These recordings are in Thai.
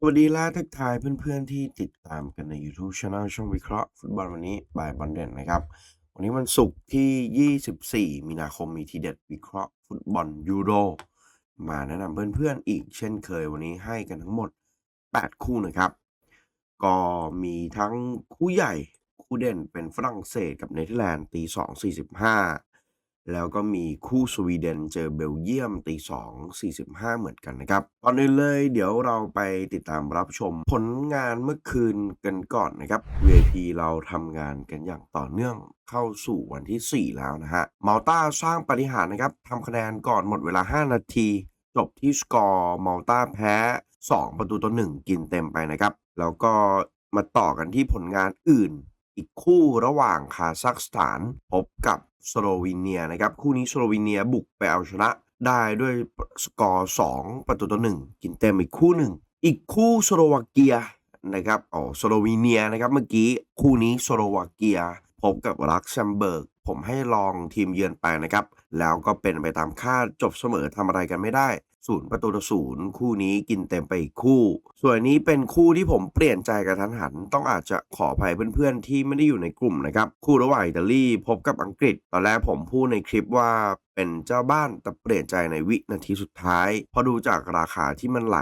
สวัสดีและทักทายเพื่อนๆที่ติดตามกันใน YouTube Channel ช่องวิเคราะห์ฟุตบอลวันนี้บ่ายบอลเด่นนะครับ วันนี้วันศุกร์ที่ 24 มีนาคมมีทีเด็ดวิเคราะห์ฟุตบอลยูโรมาแนะนำเพื่อนๆอีกเช่นเคยวันนี้ให้กันทั้งหมด 8 คู่นะครับ ก็มีทั้งคู่ใหญ่ คู่เด่นเป็นฝรั่งเศสกับเนเธอร์แลนด์ตี 2.45 แล้วก็มีคู่สวีเดนเจอเบลเยียมตี2 45เหมือนกันนะครับก่อนอื่นเลยเดี๋ยวเราไปติดตามรับชมผลงานเมื่อคืนกันก่อนนะครับ VIP เราทำงานกันอย่างต่อเนื่องเข้าสู่วันที่ 4 แล้วนะฮะมาลตาสร้างปาฏิหารย์นะครับทำคะแนนก่อนหมดเวลา 5 นาที จบที่สกอร์มาลตาแพ้ 2 ประตูต่อ1กินเต็มไปนะครับ แล้วก็มาต่อกันที่ผลงานอื่น อีกคู่ระหว่างคาซัคสถานพบกับ สโลวีเนียนะครับคู่นี้สโลวีเนียบุกไปเอาชนะได้ด้วยสกอร์2ประตูต่อ1กินเต็มอีกคู่หนึ่ง อีกคู่สโลวาเกียนะครับอ๋อสโลวีเนียนะครับเมื่อกี้คู่นี้สโลวาเกียพบกับลักเซมเบิร์ก ผมให้ลองทีมเยือนไปนะครับ แล้วก็เป็นไปตามคาดจบเสมอทำอะไรกันไม่ได้ ศูนย์ประตูต่อศูนย์คู่นี้กินเต็มไปอีกคู่ ส่วนนี้เป็นคู่ที่ผมเปลี่ยนใจกระทันหัน ต้องอาจจะขออภัยเพื่อนๆ ที่ไม่ได้อยู่ในกลุ่มนะครับ คู่ระหว่างอิตาลีพบกับอังกฤษ ตอนแรกผมพูดในคลิปว่าเป็นเจ้าบ้านแต่เปลี่ยนใจในวินาทีสุดท้ายเพอดูจากราคาที่มันไหล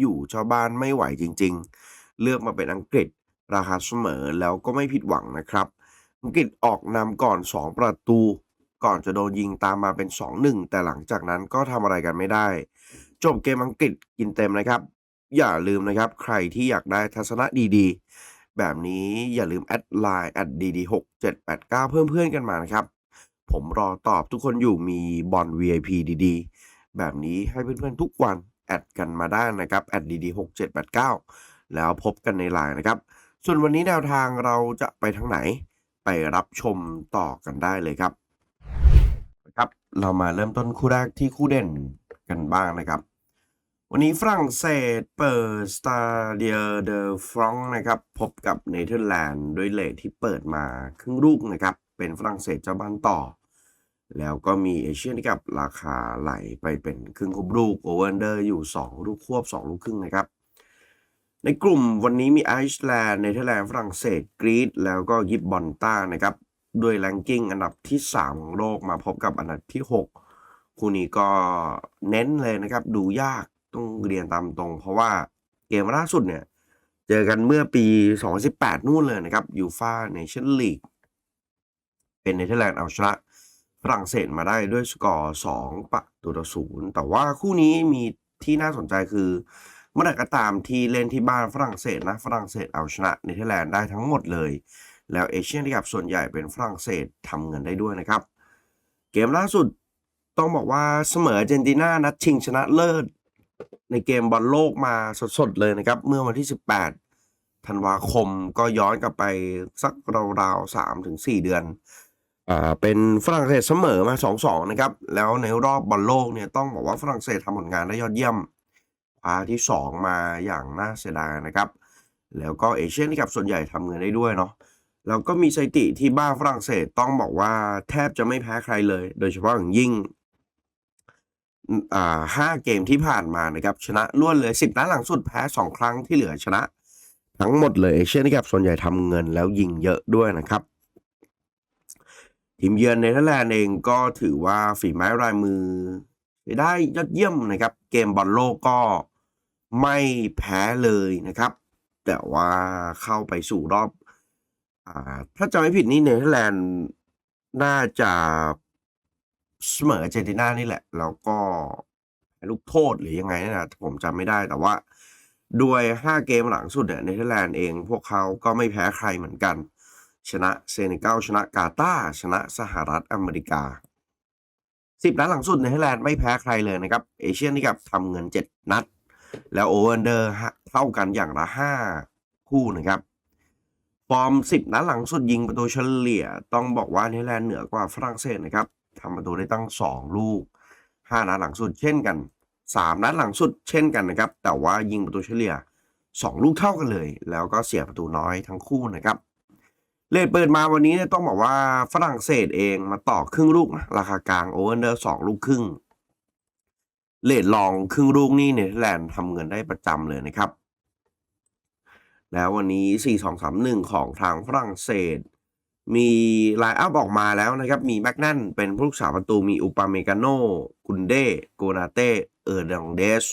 อยู่เจ้าบ้านไม่ไหวจริง ๆ เลือกมาเป็นอังกฤษ ราคาเสมอแล้วก็ไม่ผิดหวังนะครับ อังกฤษออกนำก่อน 2 ประตู ก่อนจะโดนยิงตามมาเป็น 2-1 แต่หลังจากนั้นก็ทำอะไรกันไม่ได้ จบเกมอังกฤษกินเต็มนะครับ อย่าลืมนะครับ ใครที่อยากได้ทัศนะดีๆ แบบนี้อย่าลืมแอดไลน์แอดดีๆ6 7 8 9เพิ่มเพื่อนกันมานะครับ ผมรอตอบทุกคนอยู่มีบอล VIP ดีๆ แบบนี้ให้เพื่อนๆทุกวันแอดกันมาได้นะครับแอดดีๆ6 7 8 9แล้วพบกันในไลน์นะครับ ส่วนวันนี้แนวทางเราจะไปทางไหน ไปรับชมต่อกันได้เลยครับ ครับเรามาเริ่มต้นคู่แรกที่คู่เด่นกันบ้างนะครับ วันนี้ฝรั่งเศสเปิดสตาเดียเดอฟรองนะครับ พบกับเนเธอร์แลนด์ด้วยเลทที่เปิดมาครึ่งลูกนะครับ เป็นฝรั่งเศสเจ้าบ้านต่อ แล้วก็มีเอเชียนกับราคาไหลไปเป็นครึ่งครบลูกโอเวอร์เดอร์อยู่ 2 ลูกควบ 2 ลูกครึ่งนะครับ ในกลุ่มวันนี้มีไอซ์แลนด์เนเธอร์แลนด์ฝรั่งเศสกรีซแล้วก็ยิบบอนต้านะครับ ด้วยแรงกิ้งอันดับที่ 3 ของโลกมาพบกับอันดับที่ 6 คู่นี้ก็เน้นเลยนะครับ ดูยากต้องเรียนตามตรง เพราะว่าเกมล่าสุดเนี่ย เจอกันเมื่อปี 2018 นู่นเลยนะครับยูฟาเนชั่นลีกเป็นเนเธอร์แลนด์เอาชนะฝรั่งเศสมาได้ด้วยสกอร์ 2 ประตูต่อศูนย์แต่ว่าคู่นี้มีที่น่าสนใจคือเมื่อไหร่ก็ตามที่เล่นที่บ้านฝรั่งเศสนะฝรั่งเศสเอาชนะเนเธอร์แลนด์ได้ทั้งหมดเลย แล้วเอเชียนที่กับส่วนใหญ่เป็นฝรั่งเศสทำเงินได้ด้วยนะครับ เกมล่าสุดต้องบอกว่าเสมอเจนตินานัดชิงชนะเลิศ ในเกมบอลโลกมาสดๆเลยนะครับ เมื่อวันที่ 18 ธันวาคมก็ย้อนกลับไปสักราวๆ3ถึง4เดือนอ่าเป็นฝรั่งเศสเสมอมา 2-2 นะครับ แล้วในรอบบอลโลกเนี่ยต้องบอกว่าฝรั่งเศสทำผลงานได้ยอดเยี่ยมคว้าที่ 2 มาอย่างน่าเสียดายนะครับ แล้วก็เอเชียนที่กับส่วนใหญ่ทำเงินได้ด้วยเนาะ แล้วก็มีสถิติที่บ้าฝรั่งเศสต้องบอกว่าแทบจะไม่แพ้ใครเลย โดยเฉพาะอย่างยิ่งห้าเกมที่ผ่านมานะครับ ชนะล้วนเลย10นัดหลังสุดแพ้2ครั้งที่เหลือชนะ ทั้งหมดเลยเอเชียนที่กับส่วนใหญ่ทำเงินแล้วยิงเยอะด้วยนะครับทีมเยือนเนเธอร์แลนด์เองก็ถือว่าฝีไม้ลายมือ ได้ยอดเยี่ยมนะครับ เกมบอลโลกก็ไม่แพ้เลยนะครับ แต่ว่าเข้าไปสู่รอบ ถ้าจำไม่ผิดนี่เนเธอร์แลนด์น่าจะเสมอเจนตินานี่แหละ แล้วก็ลูกโทษหรือยังไงนะผมจำไม่ได้แต่ว่าด้วย5เกมหลังสุดเนี่ยเนเธอร์แลนด์เองพวกเขาก็ไม่แพ้ใครเหมือนกัน ชนะเซเนกัลชนะกาตาร์ชนะสหรัฐอเมริกา10นัดหลังสุดเนเธอร์แลนด์ไม่แพ้ใครเลยนะครับ เอเชียนนี่กับทำเงิน7นัด แล้วโอเวอร์เดอร์เท่ากันอย่างละ5คู่นะครับ ฟอร์ม 10นัดหลังสุดยิงประตูเฉลี่ย ต้องบอกว่าเนเธอร์แลนด์เหนือกว่าฝรั่งเศสนะครับทำประตูได้ตั้ง 2 ลูก 5นัดหลังสุดเช่นกัน 3นัดหลังสุดเช่นกันนะครับ แต่ว่ายิงประตูเฉลี่ย 2 ลูกเท่ากันเลย แล้วก็เสียประตูน้อยทั้งคู่นะครับเลทเปิดมาวันนี้เนี่ยต้องบอกว่าฝรั่งเศสเองมาต่อครึ่งลูกนะราคากลางโอเวอร์เดอร์สองลูกครึ่งเลทลองครึ่งลูกนี่เนเธอร์แลนด์ทำเงินได้ประจำเลยนะครับ แล้ววันนี้ 4-2-3-1 ของทางฝรั่งเศส มีไลน์อัพออกมาแล้วนะครับ มีแม็กนันเป็นผู้รักษาประตูมีอุปาเมกาโนกุนเดโกนาเตเออร์ดังเดส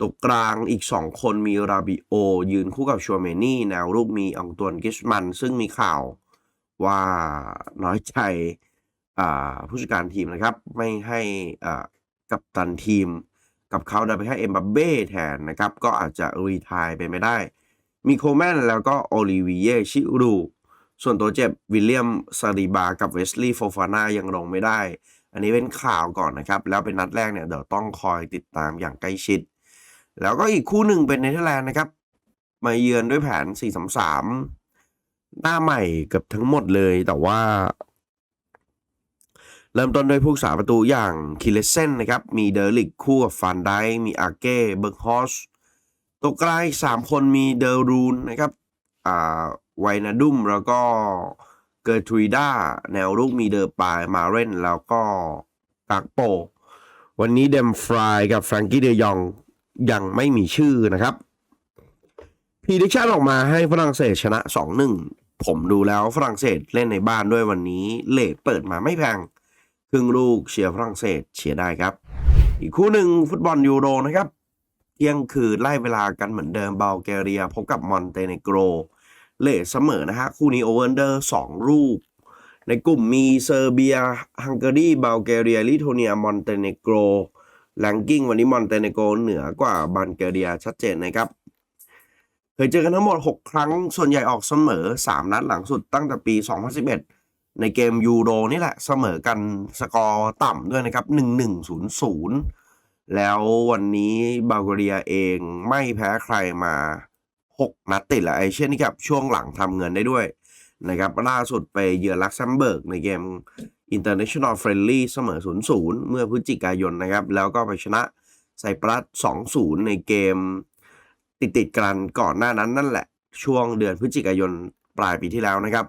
ตกกลางอีก 2 คนมีราบิโอ ยืนคู่กับชัวเมนี่ แนวรุกมีองตวนกิชมัน ซึ่งมีข่าวว่าน้อยใจผู้จัดการทีมนะครับ ไม่ให้กัปตันทีม กับเขาดันไปให้เอ็มบัปเบ้แทนนะครับ ก็อาจจะรีทายไปไม่ได้ มีโคลแมนแล้วก็โอลิเวียชิรูส่วนตัวเจ็บวิลเลียมซาริบากับเวสลีย์โฟฟาน่ายังลงไม่ได้ อันนี้เป็นข่าวก่อนนะครับ แล้วเป็นนัดแรกเนี่ยเดี๋ยวต้องคอยติดตามอย่างใกล้ชิด แล้วก็อีกคู่หนึ่งเป็นเนเธอร์แลนด์นะครับ มาเยือนด้วยแผน 4-3-3 หน้าใหม่เกือบทั้งหมดเลยแต่ว่า เริ่มต้นด้วยผู้รักษาประตูอย่างคิเลเซนนะครับ มีเดอร์ลิกคู่กับฟานไดมีอาเก้เบิร์กฮอส ตัวกลางอีกสามคนมีเดอรูนนะครับอ่าไวนาดุมแล้วก็เกอร์ทรูด้าแนวรุกมีเดอร์ปายมาเรนแล้วก็กากโป วันนี้เดมฟรายกับแฟรงกี้เดยองยังไม่มีชื่อนะครับพีดิชั่นออกมาให้ฝรั่งเศสชนะ 2-1 ผมดูแล้วฝรั่งเศสเล่นในบ้านด้วยวันนี้เลทเปิดมาไม่แพงครึ่งลูกเชียร์ฝรั่งเศสเชียร์ได้ครับ อีกคู่หนึ่งฟุตบอลยูโรนะครับ เที่ยงคืนไล่เวลากันเหมือนเดิมเบลแกเรียพบกับมอนเตเนโกรเลทเสมอนะฮะคู่นี้โอเวอร์เดอร์สองลูกในกลุ่มมีเซอร์เบียฮังการีเบลแกเรียลิโทเนียมอนเตเนโกรแรงกิ้งวันนี้มอนเตเนโกรเหนือกว่าบัลแกเรียชัดเจนนะครับเคยเจอกันทั้งหมด 6 ครั้งส่วนใหญ่ออกเสมอ 3 นัดหลังสุดตั้งแต่ปี 2011 ในเกมยูโรนี่แหละเสมอกันสกอร์ต่ำด้วยนะครับ 1-1-0-0 แล้ววันนี้บัลแกเรียเองไม่แพ้ใครมา 6 นัดติดแล้วไอเช่นนี้ครับช่วงหลังทำเงินได้ด้วยนะครับล่าสุดไปเยือนลักเซมเบิร์กในเกม International Friendly เสมอ 0-0 เมื่อพฤศจิกายนนะครับ แล้วก็ไปชนะไซปรัส 2-0 ในเกม ติดติดกันก่อนหน้านั้นนั่นแหละ ช่วงเดือนพฤศจิกายนปลายปีที่แล้วนะครับ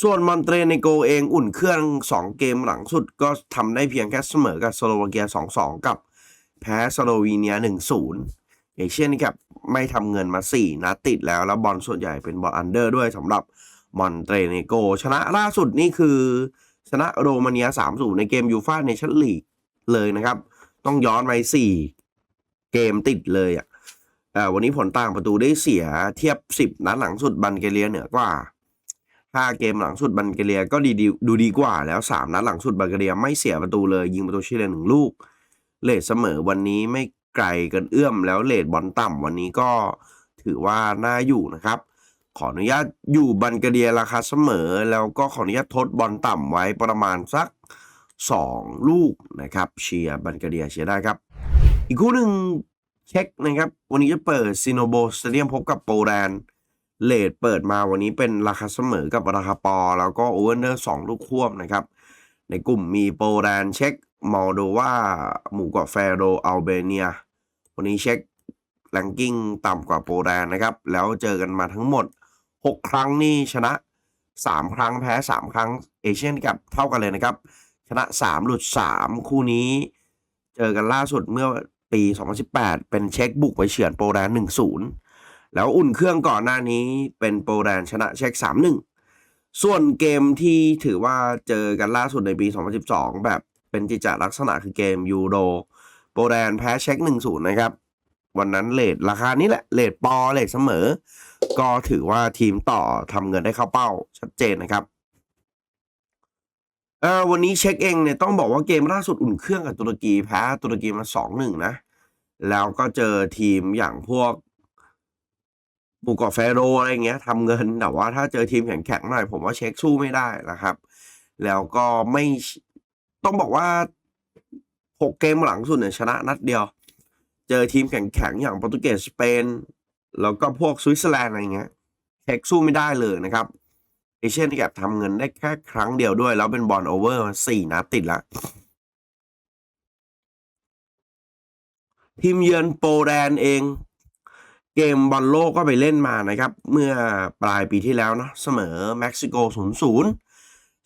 ส่วนมอนเตเนโกเองอุ่นเครื่อง 2 เกมหลังสุดก็ทำได้เพียงแค่เสมอกับสโลวาเกีย 2-2 กับ แพ้สโลวีเนีย 1-0 เอเชียนนี่ครับไม่ทำเงินมา 4 นัดติดแล้ว แล้วบอลส่วนใหญ่เป็นบอลอันเดอร์ด้วยสำหรับมอนเตเนโก ชนะล่าสุดนี่คือ ชนะโรมาเนีย 3-0 ในเกมยูฟ่าเนชั่นลีกเลยนะครับ ต้องย้อนไป4 เกมติดเลยอะวันนี้ผลต่างประตูได้เสียเทียบ 10 นัดหลังสุดบันเกเลียเหนือกว่า5เกมหลังสุดบันเกเลียก็ดีดีดูดีกว่าแล้ว 3 นัดหลังสุดบันเกเลียไม่เสียประตูเลย ยิงประตูชิเลนหนึ่งลูก เลทเสมอวันนี้ไม่ไกลเกินเอื้อมแล้วเลทบอลต่ำวันนี้ก็ถือว่าน่าอยู่นะครับ ขออนุญาตอยู่บันเกเดียราคาเสมอ แล้วก็ขออนุญาตทดบอลต่ำไว้ประมาณสัก 2 ลูกนะครับเชียร์บันเกเดียเชียร์ได้ครับ อีกคู่หนึ่งเช็คนะครับ วันนี้จะเปิดซิโนโบสเตเดียมพบกับโปแลนด์เลทเปิดมาวันนี้เป็นราคาเสมอกับราคาปอ แล้วก็โอเวอร์เนอร์สองลูกควบนะครับ ในกลุ่มมีโปแลนด์เช็ก มอลโดวาหมู่เกาะแฟโรอัลเบเนีย วันนี้เช็คแรงกิ้งต่ำกว่าโปแลนด์นะครับ แล้วเจอกันมาทั้งหมด 6 ครั้งนี่ชนะ 3 ครั้งแพ้ 3 ครั้งเอเชียนกับเท่ากันเลยนะครับ ชนะ 3 หลุด 3 คู่นี้ เจอกันล่าสุดเมื่อปี 2018 เป็นเช็คบุกไปเฉือนโปแลนด์1-0 แล้วอุ่นเครื่องก่อนหน้านี้เป็นโปแลนด์ชนะเช็ค 3-1 ส่วนเกมที่ถือว่าเจอกันล่าสุดในปี 2012 แบบ เป็นจิจาลักษณะคือเกมยูโรโปแลนด์แพ้เช็ค 1-0 นะครับ วันนั้นเลทราคานี้แหละเลทปอเลทเสมอ ก็ถือว่าทีมต่อทำเงินได้เข้าเป้าชัดเจนนะครับเออวันนี้เช็คเองเนี่ยต้องบอกว่าเกมล่าสุดอุ่นเครื่องกับตุรกีแพ้ตุรกีมาสองหนึ่งนะ แล้วก็เจอทีมอย่างพวกหมู่เกาะแฟโรอะไรเงี้ยทำเงินแต่ว่าถ้าเจอทีมแข็งแข็งๆหน่อยผมว่าเช็คสู้ไม่ได้นะครับ แล้วก็ไม่ ต้องบอกว่าหกเกมหลังสุดเนี่ยชนะนัดเดียว เจอทีมแข็งๆอย่างโปรตุเกสสเปน แล้วก็พวกสวิตเซอร์แลนด์อะไรเงี้ยเช็คสู้ไม่ได้เลยนะครับเอเชียนที่แกทำเงินได้แค่ครั้งเดียวด้วย แล้วเป็นบอลโอเวอร์สี่นัดติดละทีมเยือนโปแลนด์เอง เกมบอลโลกก็ไปเล่นมานะครับ เมื่อปลายปีที่แล้วเนาะเสมอเม็กซิโก 0-0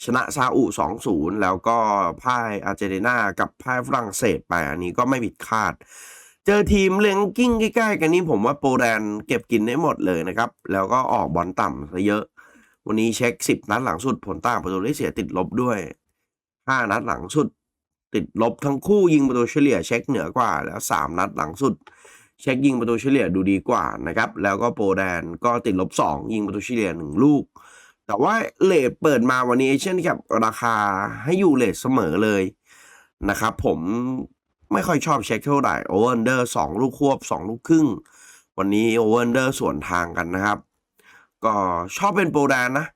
ชนะซาอุ 2-0 แล้วก็พ่ายอาร์เจนตินากับพ่ายฝรั่งเศสไป อันนี้ก็ไม่ผิดคาด เจอทีมเรงกิ้งใกล้ๆ กันนี่ผมว่าโปแลนด์เก็บกินได้หมดเลยนะครับ แล้วก็ออกบอลต่ำซะเยอะ วันนี้เช็ค 10 นัดหลังสุดผลต่างประตูได้เสียติดลบด้วย 5 นัดหลังสุด ติดลบทั้งคู่ยิงประตูเฉลี่ยเช็คเหนือกว่า แล้ว 3 นัดหลังสุด เช็คยิงประตูเฉลี่ยดูดีกว่านะครับ แล้วก็โปแลนด์ก็ติดลบ 2 ยิงประตูเฉลี่ย 1 ลูก แต่ว่าเลทเปิดมาวันนี้เช่นกับราคาให้อยู่เลทเสมอเลยนะครับผมไม่ค่อยชอบเช็คเท่าไหร่โอเวอร์เดอร์สองลูกควบสองลูกครึ่ง วันนี้โอเวอร์เดอร์สวนทางกันนะครับ ก็ชอบเป็นโปแลนด์นะ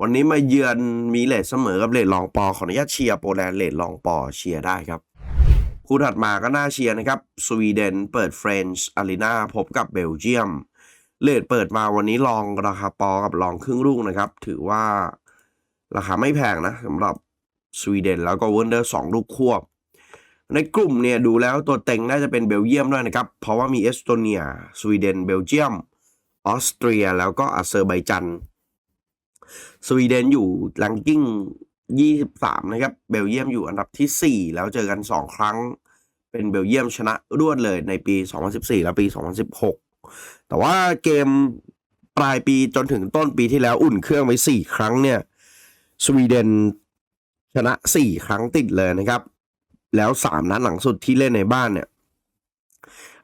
วันนี้มาเยือนมีเลทเสมอกับเลทลองปอขออนุญาตเชียร์โปแลนด์เลทลองปอเชียร์ได้ครับคู่ถัดมาก็น่าเชียร์นะครับ สวีเดนเปิดเฟรนช์อารีนาพบกับเบลเยียม เลทเปิดมาวันนี้ลองราคาปอกับลองครึ่งลูกนะครับ ถือว่าราคาไม่แพงนะสำหรับสวีเดนแล้วก็เวนเดอร์สองลูกควบ ในกลุ่มเนี่ยดูแล้วตัวเต็งน่าจะเป็นเบลเยียมด้วยนะครับ เพราะว่ามีเอสโตเนีย สวีเดน เบลเยียม ออสเตรีย แล้วก็อาเซอร์ไบจัน สวีเดนอยู่ลังกิ้ง 23 นะครับ เบลเยียมอยู่อันดับที่ 4 แล้วเจอกัน 2 ครั้ง เป็นเบลเยียมชนะรวดเลยในปี 2014 และปี 2016 แต่ว่าเกมปลายปีจนถึงต้นปีที่แล้วอุ่นเครื่องไป4ครั้งเนี่ยสวีเดนชนะ4ครั้งติดเลยนะครับ แล้วสามนัดหลังสุดที่เล่นในบ้านเนี่ย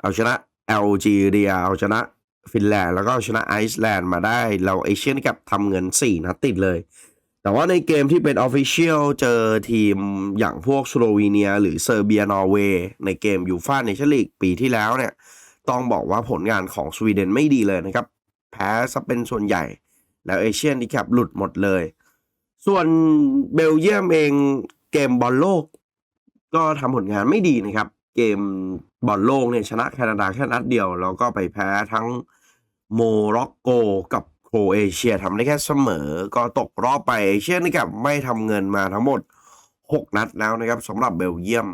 เอาชนะแอลจีเรียเอาชนะฟินแลนด์แล้วก็เอาชนะไอซ์แลนด์มาได้ เราเอเชียนกับทำเงิน 4 นัดติดเลย แต่ว่าในเกมที่เป็นออฟฟิเชียลเจอทีมอย่างพวกสโลวีเนีย หรือเซอร์เบียนอร์เวย์ในเกมยูฟ่าเนชั่นลีกปีที่แล้วเนี่ย ต้องบอกว่าผลงานของสวีเดนไม่ดีเลยนะครับ แพ้ซะเป็นส่วนใหญ่ แล้วเอเชียนที่แคปหลุดหมดเลย ส่วนเบลเยียมเองเกมบอลโลก ก็ทำผลงานไม่ดีนะครับ เกมบอลโลกเนี่ยชนะแคนาดาแค่นัดเดียว แล้วก็ไปแพ้ทั้งโมร็อกโกกับโครเอเชียทำได้แค่เสมอ ก็ตกรอบไปเอเชียนี่กับไม่ทำเงินมาทั้งหมด 6 นัดแล้วนะครับสำหรับเบลเยียม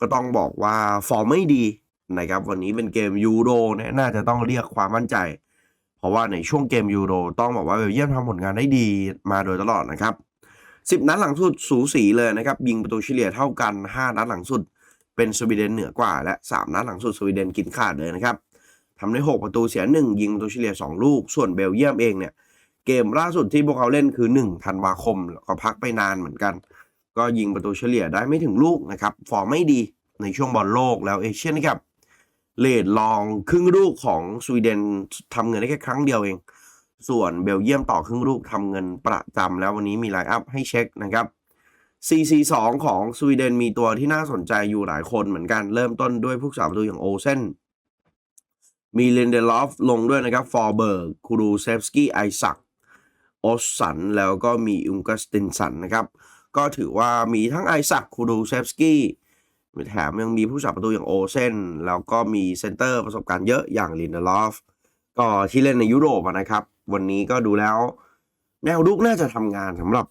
ก็ต้องบอกว่าฟอร์มไม่ดี นะครับวันนี้เป็นเกมยูโรนี่ยน่าจะต้องเรียกความมั่นใจ เพราะว่าในช่วงเกมยูโรต้องบอกว่าเบลเยียมทำผลงานได้ดีมาโดยตลอดนะครับสิบนัดหลังสุดสูสีเลยนะครับยิงประตูเฉลี่ยเท่ากัน 5 นัดหลังสุด เป็นสวีเดนเหนือกว่า และ 3 นัดหลังสุดสวีเดนกินขาดเลยนะครับทำได้ 6 ประตูเสีย 1 ยิงประตูเฉลี่ย 2 ลูก ส่วนเบลเยียมเองเนี่ยเกมล่าสุดที่พวกเขาเล่นคือ1ธันวาคมแล้วก็พักไปนานเหมือนกัน ก็ยิงประตูเฉลี่ยได้ไม่ถึงลูกนะครับฟอร์มไม่ดีในช่วงบอลโลกแล้วเอเชียนนะครับ เลดลองครึ่งลูกของสวีเดนทำเงินได้แค่ครั้งเดียวเอง ส่วนเบลเยียมต่อครึ่งลูกทำเงินประจำแล้ววันนี้มีไลน์อัพให้เช็คนะครับ 4-4-2 ของสวีเดนมีตัวที่น่าสนใจอยู่หลายคนเหมือนกันเริ่มต้นด้วยผู้สาประตูอย่างโอเซนมีเลนเดลอฟลงด้วยนะครับฟอร์เบิร์กคูรูเซฟสกี้ไอซักโอสสันแล้วก็มีอุงกัสตินสันนะครับ ก็ถือว่ามีทั้งไอซักคูรูเซฟสกี้ แถมยังมีผู้สาประตูอย่างโอเซนแล้วก็มีเซนเตอร์ประสบการณ์เยอะอย่างลินเดลอฟก็ที่เล่นในยุโรปนะครับ วันนี้ก็ดูแล้ว แนวรุกน่าจะทำงานสำหรับ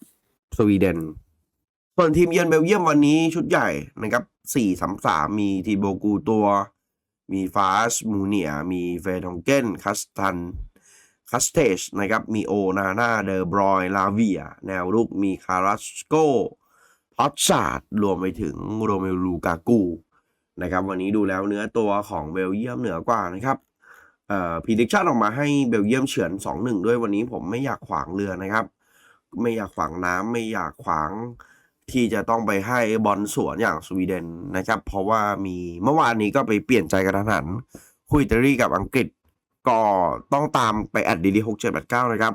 สวีเดน ส่วนทีมเยือนเบลเยียมวันนี้ชุดใหญ่นะครับ4 3 3มีทีโบกูตัว มีฟาสมูเนีย มีเฟทองเกนคัสตันคัสเทชนะครับ มีโอนาน่าเดอร์บรอยลาเวีย แนวรุกมีคาราสโก พอตชาร์ดรวมไปถึงโรเมลูกากูนะครับ วันนี้ดูแล้วเนื้อตัวของเบลเยียมเหนือกว่านะครับเอ่อพีดิชั่นออกมาให้เบลเยียมเฉือน 2-1 ด้วยวันนี้ผมไม่อยากขวางเรือนะครับ ไม่อยากขวางน้ำไม่อยากขวางที่จะต้องไปให้บอลสวนอย่างสวีเดนนะครับ เพราะว่ามีเมื่อวานนี้ก็ไปเปลี่ยนใจกันทันหัน คุยอิตาลีกับอังกฤษก็ต้องตามไปแอดดีดีหกเจ็ดแปดเก้านะครับ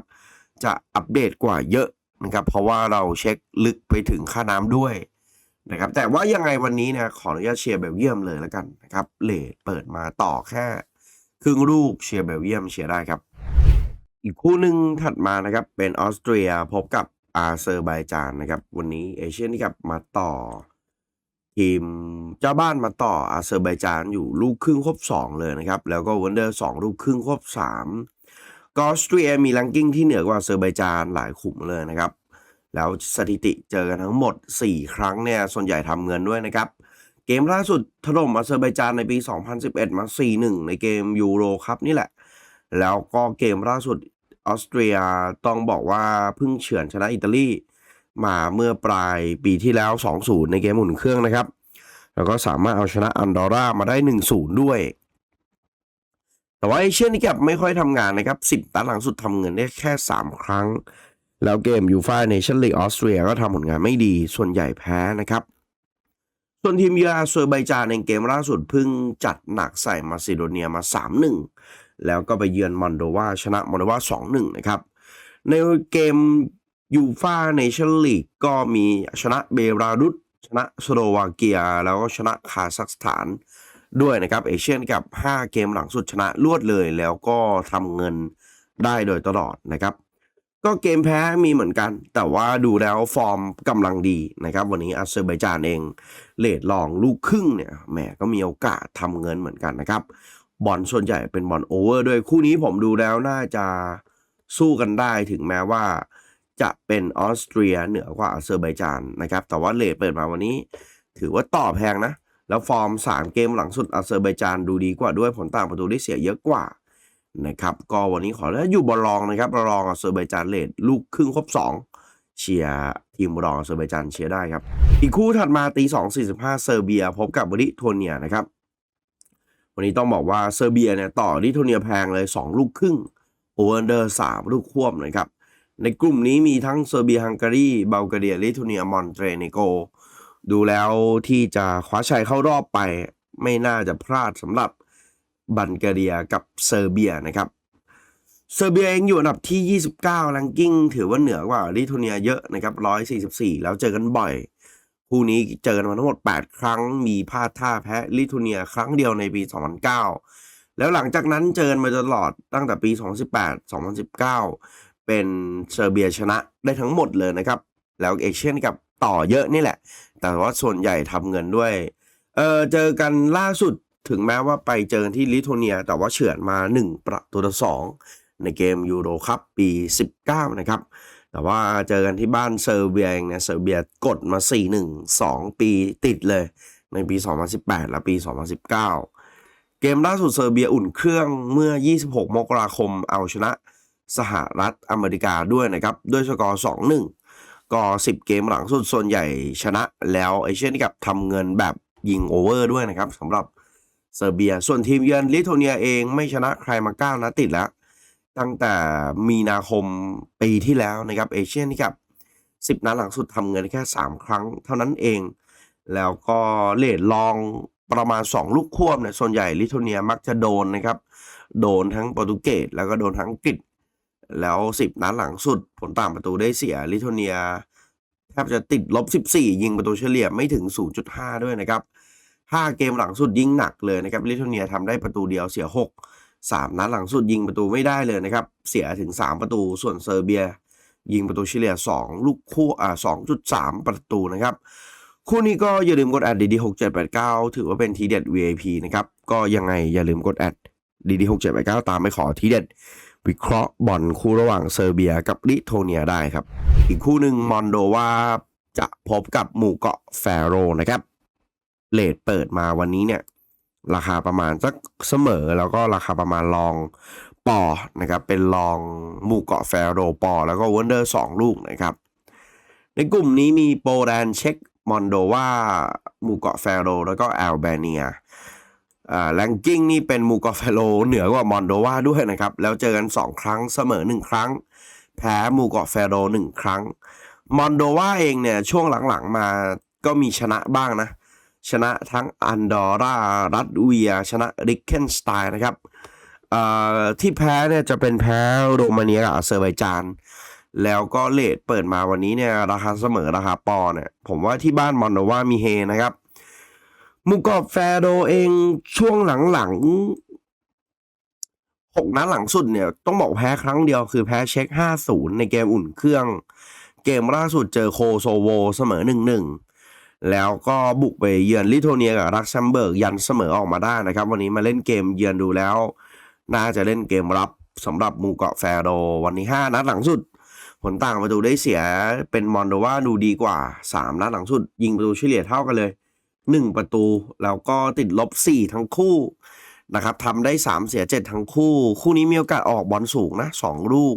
จะอัปเดตกว่าเยอะ นะครับเพราะว่าเราเช็คลึกไปถึงค่าน้ำด้วยนะครับแต่ว่ายังไงวันนี้นี่ยขออนุญาตเชียร์เบลเยียมเลยแล้วกันนะครับเลทเปิดมาต่อแค่ครึ่งลูกเชียร์เบลเยียมเชียร์ได้ครับ อีกคู่หนึ่งถัดมานะครับเป็นออสเตรียพบกับอาเซอร์ไบจานนะครับวันนี้เอเชียนกับมาต่อ ทีมเจ้าบ้านมาต่ออาเซอร์ไบจานอยู่ลูกครึ่งครบ 2 เลยนะครับ แล้วก็วันเดอร์2ลูกครึ่งครบ 3 ก็ออสเตรียมีลังกิ้งที่เหนือกว่าอาเซอร์ไบจานหลายขุมเลยนะครับ แล้วสถิติเจอกันทั้งหมด 4 ครั้งเนี่ยส่วนใหญ่ทำเงินด้วยนะครับ เกมล่าสุดถล่มอาเซอร์ไบจานในปี 2011 มา 4-1 ในเกมยูโรครับนี่แหละ แล้วก็เกมล่าสุดออสเตรียต้องบอกว่าเพิ่งเฉือนชนะอิตาลีมาเมื่อปลายปีที่แล้ว 2-0 ในเกมหมุนเครื่องนะครับ แล้วก็สามารถเอาชนะอันดอร่ามาได้ 1-0 ด้วย แต่ว่าเอเชียนนี่กับไม่ค่อยทำงานนะครับ 10ตันหลังสุดทำเงินได้แค่ 3 ครั้ง แล้วเกมยูฟ่าเนชั่นลีกออสเตรียก็ทำผลงานไม่ดีส่วนใหญ่แพ้นะครับ ส่วนทีมเยือนอาเซอร์ไบจานในเกมล่าสุดเพิ่งจัดหนักใส่มาซิโดเนียมา 3-1 แล้วก็ไปเยือนมอนโดวาชนะมอนโดวา2-1 นะครับ ในเกมยูฟ่าเนชั่นลีกก็มีชนะเบลารุสชนะสโลวาเกีย แล้วก็ชนะคาซัคสถาน ด้วยนะครับเอเชียนกับ 5 เกมหลังสุดชนะรวดเลยแล้วก็ทำเงินได้โดยตลอดนะครับ ก็เกมแพ้มีเหมือนกัน แต่ว่าดูแล้วฟอร์มกำลังดีนะครับ วันนี้อาเซอร์ไบจานเองเลดลองลูกครึ่งเนี่ยแหมก็มีโอกาสทำเงินเหมือนกันนะครับบอลส่วนใหญ่เป็นบอลโอเวอร์ด้วยคู่นี้ผมดูแล้วน่าจะสู้กันได้ถึงแม้ว่าจะเป็นออสเตรียเหนือกว่าอาเซอร์ไบจานนะครับ แต่ว่าเลทเปิดมาวันนี้ ถือว่าต่อแพงนะ แล้วฟอร์ม 3 เกมหลังสุดอาเซอร์ไบจานดูดีกว่าด้วยผลต่างประตูได้เสียเยอะกว่านะครับก็วันนี้ขอแล้วอยู่บอลรองนะครับรองอาเซอร์ไบจานเลทลูกครึ่งครบ 2 เชียร์ทีมรองอาเซอร์ไบจานเชียร์ได้ครับ อีกคู่ถัดมาตี2 45เซอร์เบียพบกับบริโทเนียนะครับ วันนี้ต้องบอกว่าเซอร์เบียเนี่ยต่อลิโทเนียแพงเลย 2 ลูกครึ่งโอเวอร์เดอร์3ลูกควบนะครับในกลุ่มนี้มีทั้งเซอร์เบียฮังการีบัลแกเรียลิโทเนียมอนเตรเนโก ดูแล้วที่จะคว้าชัยเข้ารอบไปไม่น่าจะพลาดสำหรับบัลแกเรียกับเซอร์เบียนะครับเซอร์เบียเองอยู่อันดับที่ 29รังกิ้งถือว่าเหนือกว่าลิทัวเนียเยอะนะครับ144 แล้วเจอกันบ่อย คู่นี้เจอกันมาทั้งหมด 8 ครั้งมีพลาดท่าแพ้ลิทัวเนียครั้งเดียวในปี 2009 แล้วหลังจากนั้นเจอกันมาตลอดตั้งแต่ปี 2018 2019 เป็นเซอร์เบียชนะได้ทั้งหมดเลยนะครับ แล้วเอเชียนกับ ต่อเยอะนี่แหละ แต่ว่าส่วนใหญ่ทำเงินด้วย เออเจอกันล่าสุดถึงแม้ว่าไปเจอกันที่ลิทัวเนีย แต่ว่าเฉือนมา 1 ประตูต่อสองในเกมยูโรคัพปี 19 นะครับ แต่ว่าเจอกันที่บ้านเซอร์เบียเองเนี่ยเซอร์เบียกดมา 4-1 2 ปีติดเลย ในปี 2018 และปี 2019 เกมล่าสุดเซอร์เบียอุ่นเครื่องเมื่อ 26 มกราคมเอาชนะสหรัฐอเมริกาด้วยนะครับ ด้วยสกอร์ 2-1 ก็10 เกมหลังสุดส่วนใหญ่ชนะแล้วเอเชียนกับทำเงินแบบยิงโอเวอร์ด้วยนะครับสำหรับเซอร์เบีย ส่วนทีมเยือนลิทัวเนียเองไม่ชนะใครมา9นัดติดแล้ว ตั้งแต่มีนาคมปีที่แล้วนะครับเอเชียนกับ 10 นัดหลังสุดทำเงินแค่ 3 ครั้งเท่านั้นเอง แล้วก็เลทลองประมาณ 2 ลูกควบเนี่ยส่วนใหญ่ลิทัวเนียมักจะโดนนะครับ โดนทั้งโปรตุเกสแล้วก็โดนทั้งอังกฤษ แล้ว 10 นัดหลังสุด ผลต่างประตูได้เสียลิทัวเนียแทบจะติดลบ 14 ยิงประตูเฉลี่ยไม่ถึง 0.5 ด้วยนะครับ 5 เกมหลังสุดยิงหนักเลยนะครับลิทัวเนียทำได้ประตูเดียวเสีย 6 3 นัดหลังสุดยิงประตูไม่ได้เลยนะครับ เสียถึง 3 ประตูส่วนเซอร์เบีย ยิงประตูเฉลี่ย 2 ลูกคู่อ่า2.3 ประตูนะครับคู่นี้ก็อย่าลืมกดแอดดีดี6789ถือว่าเป็นทีเด็ด VIP นะครับ ก็ยังไงอย่าลืมกดแอดดีดี6789ตามไปขอทีเด็ด วิเคราะห์บอลคู่ระหว่างเซอร์เบียกับลิโทเนียได้ครับ อีกคู่หนึ่งมอนโดวาจะพบกับหมู่เกาะแฟโรนะครับเลทเปิดมาวันนี้เนี่ย ราคาประมาณสักเสมอแล้วก็ราคาประมาณลองปอนะครับ เป็นลองหมู่เกาะแฟโรปอ แล้วก็วันเดอร์สองลูกนะครับ ในกลุ่มนี้มีโปแลนด์เช็กมอนโดวาหมู่เกาะแฟโรแล้วก็แอลเบเนีย แรงกิ้งนี่เป็นมูกาะแฟโรเหนือกว่ามอนโดวาด้วยนะครับ แล้วเจอกัน 2 ครั้งเสมอ 1 ครั้ง แพ้หมู่เกาะแฟโร1ครั้ง มอนโดวาเองเนี่ย ช่วงหลังๆมาก็มีชนะบ้างนะ ชนะทั้งอันดอร่ารัสเวีย ชนะริกเคนสไตน์นะครับอ่อที่แพ้เนี่ยจะเป็นแพ้โรมาเนียกับอาเซอร์ไบจาน แล้วก็เลทเปิดมาวันนี้เนี่ยราคาเสมอราคาปอเนี่ยผมว่าที่บ้านมอนโดวามีเฮนะครับ มูกรอบแฟโดเองช่วงหลังๆหกนัดหลังสุดเนี่ย ต้องบอกแพ้ครั้งเดียวคือแพ้เช็ค 5-0 ในเกมอุ่นเครื่อง เกมล่าสุดเจอโคโซโวเสมอ 1-1 แล้วก็บุกไปเยือนลิโทเนียกับรักเซมเบิร์กยันเสมอออกมาได้นะครับ วันนี้มาเล่นเกมเยือนดูแล้ว น่าจะเล่นเกมรับสำหรับมูเกาะแฟโดวันนี้ 5 นัดหลังสุดผลต่างประตูได้เสียเป็นมอนโดวาดูดีกว่า 3 นัดหลังสุด ยิงประตูเฉลี่ยเท่ากันเลย 1 ประตู แล้วก็ติดลบ 4 ทั้งคู่นะครับทำได้ 3 เสีย 7 ทั้งคู่ คู่นี้มีโอกาสออกบอลสูงนะ2ลูก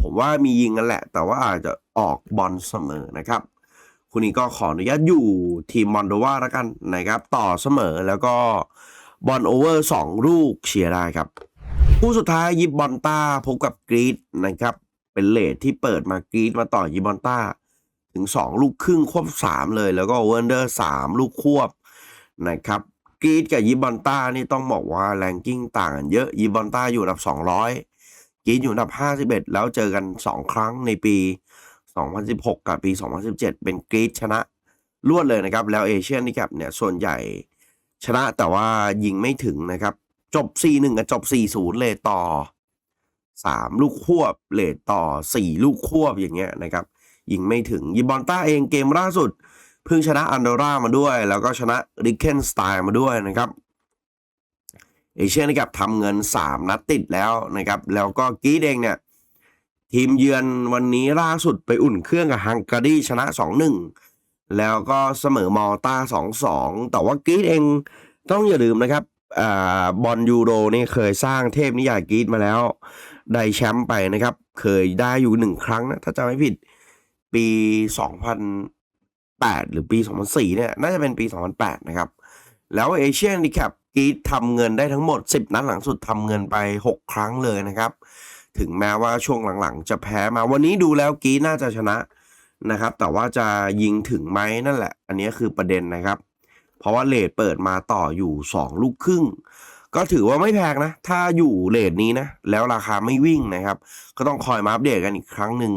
ผมว่ามียิงกันแหละ แต่ว่าอาจจะออกบอลเสมอนะครับคู่นี้ก็ขออนุญาตอยู่ทีมมอนโดวาแล้วกันนะครับต่อเสมอแล้วก็บอลโอเวอร์สองลูกเชียร์ได้ครับคู่สุดท้ายยิบบอลต้าพบกับกรีดนะครับเป็นเลทที่เปิดมากรีดมาต่อยิบบอลต้า ถึง 2 ลูกครึ่งควบ 3 เลย แล้วก็เวอร์เดอร์ 3 ลูกควบนะครับกรีดกับยิบอลต้านี่ต้องบอกว่าแรงกิ้งต่างกันเยอะยิบอลต้าอยู่อันดับ 200กรีดอยู่อันดับ 51 แล้วเจอกัน 2 ครั้งในปี 2016 กับปี 2017 เป็นกรีดชนะรวดเลยนะครับ แล้วเอเชียนนี่ครับเนี่ยส่วนใหญ่ชนะแต่ว่ายิงไม่ถึงนะครับ จบ 4-1 กับจบ 4-0 เลยต่อ 3 ลูกควบเลทต่อ 4 ลูกควบอย่างเงี้ยนะครับ ยิงไม่ถึงยิบอลต้าเองเกมล่าสุด เพิ่งชนะอันโดรามาด้วย แล้วก็ชนะริกเคนสไตล์มาด้วยนะครับเอเชียนะครับทำเงิน 3 นัดติดแล้วนะครับ แล้วก็กีดเองเนี่ย ทีมเยือนวันนี้ล่าสุดไปอุ่นเครื่องกับฮังการีชนะ 2-1 แล้วก็เสมอมอตา2-2 แต่ว่ากีดเองต้องอย่าลืมนะครับอบอลยูโรนี่เคยสร้างเทพนิยายกีดมาแล้ว ได้แชมป์ไปนะครับ เคยได้อยู่หนึ่งครั้งนะ ถ้าจำไม่ผิด ปี 2008 หรือปี 2004 เนี่ย น่าจะเป็นปี 2008 นะครับ แล้วเอเชียนดิแคปกีดทำเงินได้ทั้งหมด 10 นัดหลังสุดทำเงินไป 6 ครั้งเลยนะครับ ถึงแม้ว่าช่วงหลังๆ จะแพ้มาวันนี้ดูแล้วกีดน่าจะชนะนะครับ แต่ว่าจะยิงถึงไหมนั่นแหละ อันนี้คือประเด็นนะครับ เพราะว่าเลทเปิดมาต่ออยู่ 2 ลูกครึ่ง ก็ถือว่าไม่แพงนะ ถ้าอยู่เลทนี้นะ แล้วราคาไม่วิ่งนะครับ ก็ต้องคอยมาอัปเดตกันอีกครั้งหนึ่ง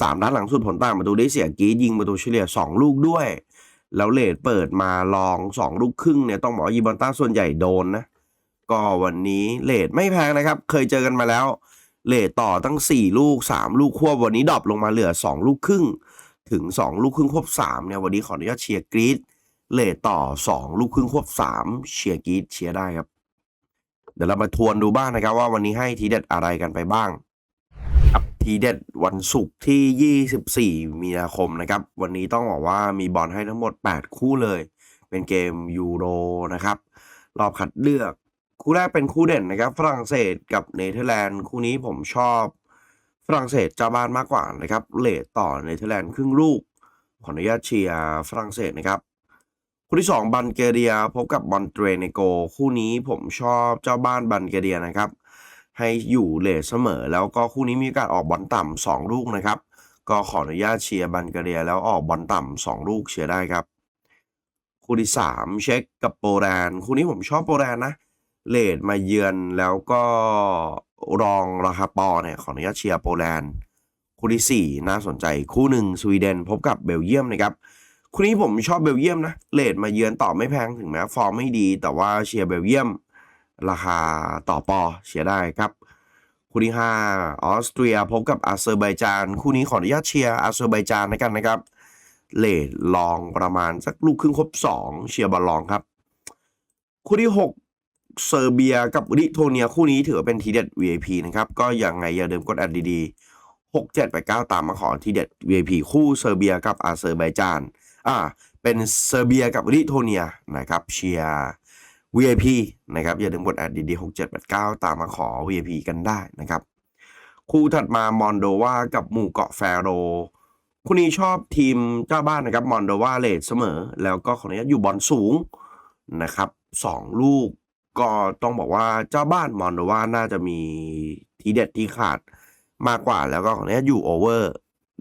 สามนัดหลังสุดผลต่างประตูได้เสียกรียิงประตูเฉลี่ย2ลูกด้วย แล้วเลทเปิดมาลอง2ลูกครึ่งเนี่ยต้องบอกยีบอนต้าส่วนใหญ่โดนนะ ก็วันนี้เลทไม่แพงนะครับ เคยเจอกันมาแล้ว เลทต่อตั้ง 4 ลูก 3 ลูกควบวันนี้ดรอปลงมาเหลือ 2 ลูกครึ่ง ถึง 2 ลูกครึ่งควบ3เนี่ยวันนี้ขออนุญาตเชียร์กรีดเลทต่อ 2 ลูกครึ่งควบ 3 เชียร์กรีดเชียร์ได้ครับ เดี๋ยวเรามาทวนดูบ้างนะครับว่าวันนี้ให้ทีเด็ดอะไรกันไปบ้างครับ ทีเด็ดวันศุกร์ที่ 24 มีนาคมนะครับ วันนี้ต้องบอกว่ามีบอลให้ทั้งหมด 8 คู่เลย เป็นเกมยูโรนะครับ รอบคัดเลือก คู่แรกเป็นคู่เด่นนะครับ ฝรั่งเศสกับเนเธอร์แลนด์ คู่นี้ผมชอบฝรั่งเศสเจ้าบ้านมากกว่านะครับ เลทต่อเนเธอร์แลนด์ครึ่งลูก ขออนุญาตเชียร์ฝรั่งเศสนะครับ คู่ที่ 2 บัลแกเรียพบกับบอนเตรเนโก คู่นี้ผมชอบเจ้าบ้านบัลแกเรียนะครับ ให้อยู่เลทเสมอ แล้วก็คู่นี้มีกาสออกบอลต่ำสองลูกนะครับ ก็ขออนุญาตเชียร์บัลแกเรีย แล้วออกบอลต่ำสองลูกเชียร์ได้ครับ คู่ที่ 3 เช็กกับโปแลนด์คู่นี้ผมชอบโปแลนด์นะเลทมาเยือนแล้วก็รองราคาปอเนี่ยขออนุญาตเชียร์โปแลนด์คู่ที่ 4 น่าสนใจคู่หนึ่งสวีเดนพบกับเบลเยียมนะครับคู่นี้ผมชอบเบลเยียมนะเลทมาเยือนต่อไม่แพงถึงแม้ฟอร์มไม่ดี แต่ว่าเชียร์เบลเยียม ราคาต่อปอเชียร์ได้ครับ คู่ที่5ออสเตรียพบกับอาเซอร์ไบจาน คู่นี้ขออนุญาตเชียร์อาเซอร์ไบจานนะกันนะครับ เลทลองประมาณสักลูกครึ่งครบ 2 เชียร์บอลลองครับ คู่ที่ 6 เซอร์เบียกับลิโทเนียคู่นี้ถือว่าเป็นทีเด็ด VIP นะครับ ก็ยังไงอย่าลืมกดแอดดีๆ6 7 8 9ตามมาขอทีเด็ด VIP คู่เซอร์เบียกับอาเซอร์ไบจาน อ่า เป็นเซอร์เบียกับลิโทเนียนะครับเชียร์ VIP นะครับอย่าลืมกดแอดดีๆ6 7 8 9ตามมาขอ VIP กันได้นะครับ คู่ถัดมามอนโดวากับหมู่เกาะแฟโรคู่นี้ชอบทีมเจ้าบ้านนะครับมอนโดวาเลทเสมอ แล้วก็ขออนุญาตอยู่บอลสูงนะครับสองลูกก็ต้องบอกว่าเจ้าบ้านมอนโดวาน่าจะมีทีเด็ดที่ขาดมากกว่าแล้วก็ขออนุญาตอยู่โอเวอร์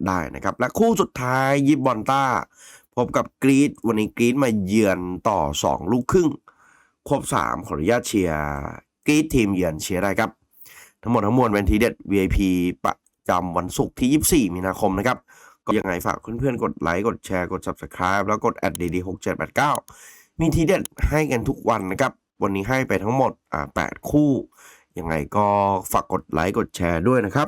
ได้นะครับ และคู่สุดท้ายยิบบอนต้า พบกับกรีดวันนี้กรีดมาเยือนต่อ 2 ลูกครึ่ง ครบ3ขออนุญาตเชียร์กรีดทีมเยือนเชียร์ได้ครับ ทั้งหมดทั้งมวลเป็นทีเด็ด VIP ประจำวันศุกร์ที่ 24 มีนาคมนะครับ ก็ยังไงฝากเพื่อนๆ กดไลค์ กดแชร์ กด Subscribe แล้วกดแอดดีๆ6 7 8 9 มีทีเด็ดให้กันทุกวันนะครับ วันนี้ให้ไปทั้งหมดอ่า8คู่ ยังไงก็ฝากกดไลค์ กดแชร์ด้วยนะครับ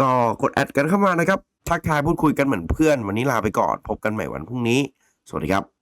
ก็กดแอดกันเข้ามานะครับ ทักทายพูดคุยกันเหมือนเพื่อน วันนี้ลาไปก่อน พบกันใหม่วันพรุ่งนี้ สวัสดีครับ